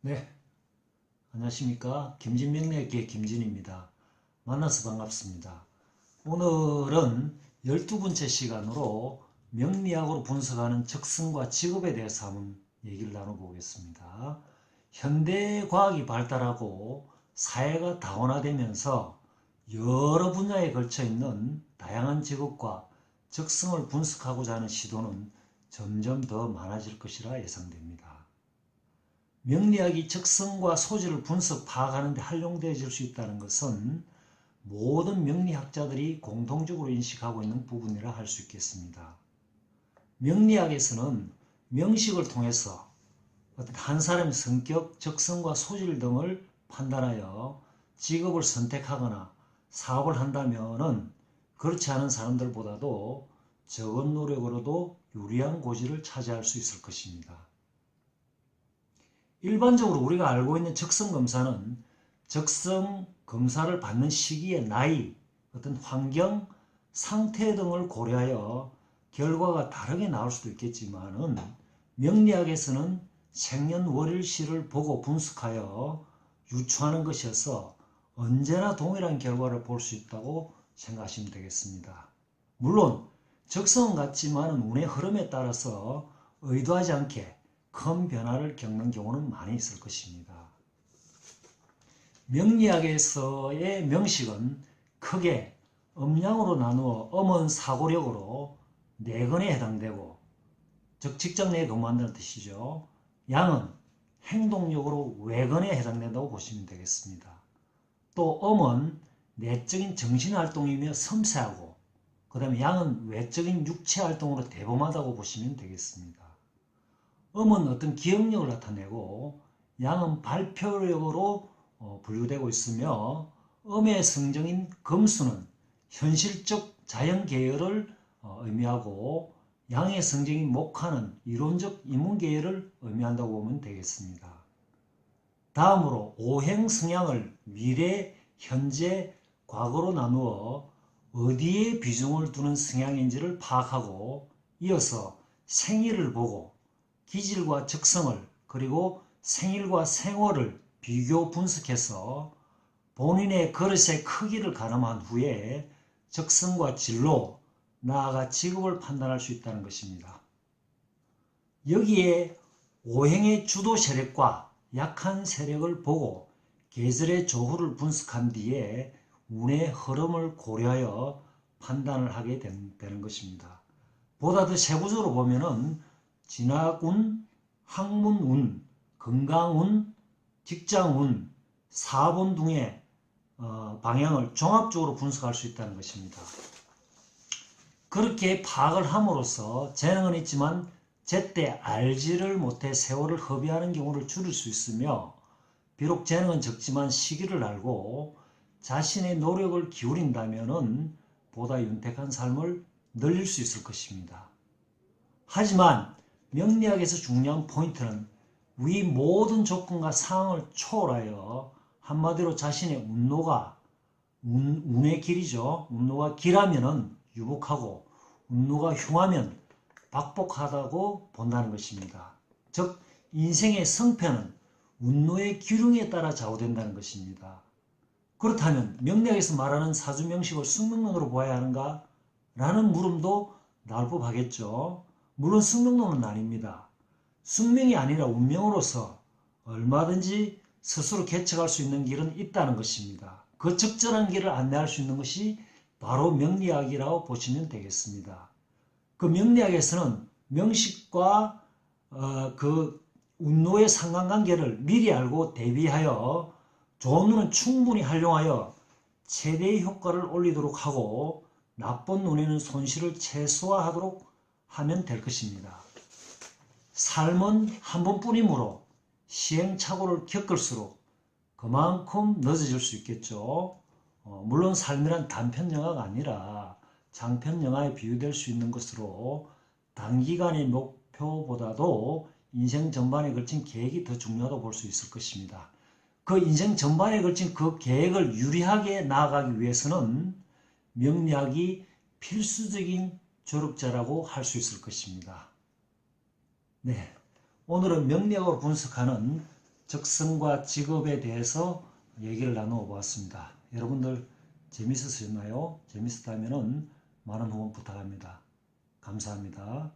네. 안녕하십니까. 김진명리학기의 김진입니다. 만나서 반갑습니다. 오늘은 12번째 시간으로 명리학으로 분석하는 적성과 직업에 대해서 한번 얘기를 나눠보겠습니다. 현대 과학이 발달하고 사회가 다원화되면서 여러 분야에 걸쳐 있는 다양한 직업과 적성을 분석하고자 하는 시도는 점점 더 많아질 것이라 예상됩니다. 명리학이 적성과 소질을 분석 파악하는 데 활용되어질 수 있다는 것은 모든 명리학자들이 공통적으로 인식하고 있는 부분이라 할 수 있겠습니다. 명리학에서는 명식을 통해서 어떤 한 사람의 성격, 적성과 소질 등을 판단하여 직업을 선택하거나 사업을 한다면은 그렇지 않은 사람들보다도 적은 노력으로도 유리한 고지를 차지할 수 있을 것입니다. 일반적으로 우리가 알고 있는 적성 검사는 적성 검사를 받는 시기의 나이, 어떤 환경, 상태 등을 고려하여 결과가 다르게 나올 수도 있겠지만은 명리학에서는 생년월일시를 보고 분석하여 유추하는 것이어서 언제나 동일한 결과를 볼 수 있다고 생각하시면 되겠습니다. 물론 적성은 같지만 운의 흐름에 따라서 의도하지 않게 큰 변화를 겪는 경우는 많이 있을 것입니다. 명리학에서의 명식은 크게 음양으로 나누어 음은 사고력으로 내근에 해당되고 즉 직장 내에 근무한다는 뜻이죠. 양은 행동력으로 외근에 해당된다고 보시면 되겠습니다. 또 음은 내적인 정신활동이며 섬세하고 그 다음에 양은 외적인 육체활동으로 대범하다고 보시면 되겠습니다. 음은 어떤 기억력을 나타내고 양은 발표력으로 어, 분류되고 있으며 음의 성정인 금수는 현실적 자연 계열을 어, 의미하고 양의 성정인 목화는 이론적 인문 계열을 의미한다고 보면 되겠습니다. 다음으로 오행 성향을 미래, 현재, 과거로 나누어 어디에 비중을 두는 성향인지를 파악하고 이어서 생일을 보고 기질과 적성을 그리고 생일과 생활을 비교 분석해서 본인의 그릇의 크기를 가늠한 후에 적성과 진로, 나아가 직업을 판단할 수 있다는 것입니다. 여기에 오행의 주도 세력과 약한 세력을 보고 계절의 조후를 분석한 뒤에 운의 흐름을 고려하여 판단을 하게 되는 것입니다. 보다 더 세부적으로 보면은 진학운, 학문운, 건강운, 직장운, 사본 등의 어, 방향을 종합적으로 분석할 수 있다는 것입니다. 그렇게 파악을 함으로써 재능은 있지만 제때 알지를 못해 세월을 허비하는 경우를 줄일 수 있으며 비록 재능은 적지만 시기를 알고 자신의 노력을 기울인다면 보다 윤택한 삶을 늘릴 수 있을 것입니다. 하지만 명리학에서 중요한 포인트는 위 모든 조건과 상황을 초월하여 한마디로 자신의 운노가 운, 운의 길이죠. 운노가 길하면은 유복하고 운노가 흉하면 박복하다고 본다는 것입니다. 즉 인생의 성패는 운노의 기륭에 따라 좌우된다는 것입니다. 그렇다면 명리학에서 말하는 사주명식을 숙명론으로 보아야 하는가? 라는 물음도 나올 법하겠죠. 물론 숙명론은 아닙니다. 숙명이 아니라 운명으로서 얼마든지 스스로 개척할 수 있는 길은 있다는 것입니다. 그 적절한 길을 안내할 수 있는 것이 바로 명리학이라고 보시면 되겠습니다. 그 명리학에서는 명식과 어, 그 운노의 상관관계를 미리 알고 대비하여 좋은 눈은 충분히 활용하여 최대의 효과를 올리도록 하고 나쁜 눈에는 손실을 최소화하도록 하면 될 것입니다. 삶은 한 번뿐이므로 시행착오를 겪을수록 그만큼 늦어질 수 있겠죠. 어, 물론 삶이란 단편 영화가 아니라 장편 영화에 비유될 수 있는 것으로 단기간의 목표보다도 인생 전반에 걸친 계획이 더 중요하다고 볼 수 있을 것입니다. 그 인생 전반에 걸친 그 계획을 유리하게 나아가기 위해서는 명리학이 필수적인 조력자라고 할 수 있을 것입니다. 네. 오늘은 명리학으로 분석하는 적성과 직업에 대해서 얘기를 나누어 보았습니다. 여러분들 재밌으셨나요? 재밌었다면 많은 후원 부탁합니다. 감사합니다.